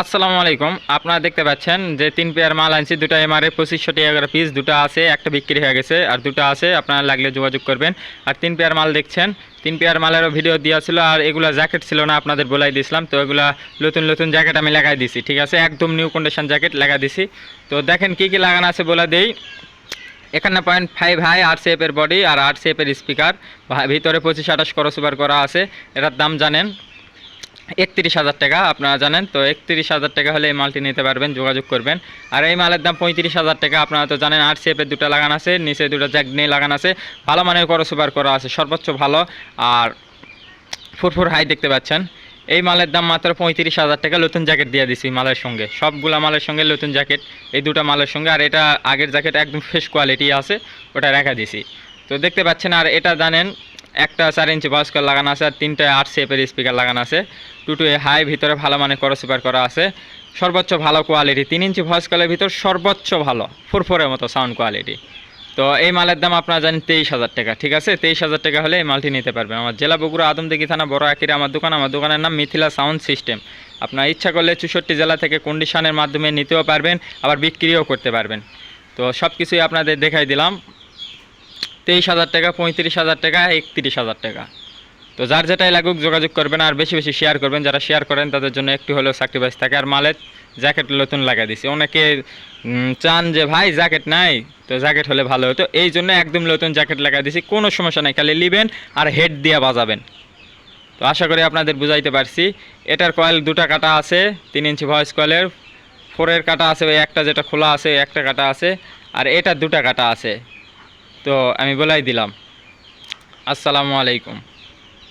আসসালামু আলাইকুম। আপনারা দেখতে পাচ্ছেন যে তিন পেয়ার মাল আনছি, দুটো এমআরএ পঁচিশশো টাকা করে পিস দুটো আছে, একটা বিক্রি হয়ে গেছে, আর দুটো আছে, আপনারা লাগলে যোগাযোগ করবেন। আর তিন পেয়ার মাল দেখছেন, তিন পেয়ার মালেরও ভিডিও দেওয়া ছিল, আর এগুলো জ্যাকেট ছিল না, আপনাদের বলাই দিয়েছিলাম, তো এগুলা নতুন নতুন জ্যাকেট আমি লাগাই দিছি, ঠিক আছে? একদম নিউ কন্ডিশন জ্যাকেট লাগা দিছি। তো দেখেন কি কি লাগানো আছে বলে দেই। এখানে পয়েন্ট ফাইভ হাই আট শেপের বডি আর আট শেপের স্পিকার ভিতরে পঁচিশ, আঠাশ করসুবার করা আছে, এটার দাম জানেন। একত্রিশ হাজার টাকা, আপনারা জানেন। তো একত্রিশ হাজার টাকা হলে এই মালটি নিতে পারবেন, যোগাযোগ করবেন। আর এই মালের দাম পঁয়ত্রিশ হাজার টাকা, আপনারা তো জানেন, আর শেপের দুটো লাগানো আছে, নিচে দুটো জ্যাক নিয়ে লাগানো আছে। ভালো মানের করসুবার করা আছে, সর্বোচ্চ ভালো। আর ফুরফুর হাই দেখতে পাচ্ছেন। এই মালের দাম মাত্র পঁয়ত্রিশ হাজার টাকা, নতুন জ্যাকেট দিয়ে দিছি মালের সঙ্গে। সবগুলা মালের সঙ্গে নতুন জ্যাকেট এই দুটো মালের সঙ্গে। আর এটা আগের জ্যাকেট একদম ফ্রেশ কোয়ালিটি আছে, ওটা রেখা দিছি। তো দেখতে পাচ্ছেন, আর এটা জানেন একটা চার ইঞ্চি বয়স্কার লাগানো আছে আর তিনটা আট শেপের স্পিকার লাগানো আছে। টুটু হাই ভিতরে ভালো মানে করসিপার করা আছে। সর্বোচ্চ ভালো কোয়ালিটি তিন ইঞ্চি ভয়েসকলের ভিতর সর্বোচ্চ ভালো, ফুরফুরের মতো সাউন্ড কোয়ালিটি তো এই মালের দাম আপনারা জানেন তেইশ হাজার টাকা, ঠিক আছে? তেইশ হাজার টাকা হলে এই মালটি নিতে পারবেন। আমার জেলা বগুড়া আদমদিঘি থানা, বড় আকিরে, আমার দোকান। আমার দোকানের নাম মিথিলা সাউন্ড সিস্টেম। আপনার ইচ্ছা করলে চৌষট্টি জেলা থেকে কন্ডিশনের মাধ্যমে নিতেও পারবেন, আবার বিক্রিও করতে পারবেন। তো সব কিছুই আপনাদের দেখাই দিলাম। তেইশ হাজার টাকা, পঁয়ত্রিশ হাজার টাকা, একত্রিশ হাজার টাকা। তো যার যেটাই লাগুক যোগাযোগ করবেন আর বেশি বেশি শেয়ার করবেন, যারা শেয়ার করেন তাদের জন্য একটু হলেও স্যাক্রিফাইস থাকে। আর মালের জ্যাকেট নতুন লাগা দিছি। অনেকে চান যে, ভাই জ্যাকেট নাই। তো জ্যাকেট হলে ভালো হতো। এই জন্য একদম নতুন জ্যাকেট লাগা দিছি। কোনো সমস্যা নাই, খালি নিবেন আর হেড দিয়ে বাজাবেন। তো আশা করি আপনাদের বুঝাইতে পারছি। এটার কয়েল দুটা কাটা আছে, তিন ইঞ্চি ভয়েস কয়েলের ফোরের কাটা আছে, ওই একটা যেটা খোলা আছে একটা কাটা আছে। আর এটা দুটা কাটা আছে। তো আমি বলাই দিলাম। আসসালামু আলাইকুম।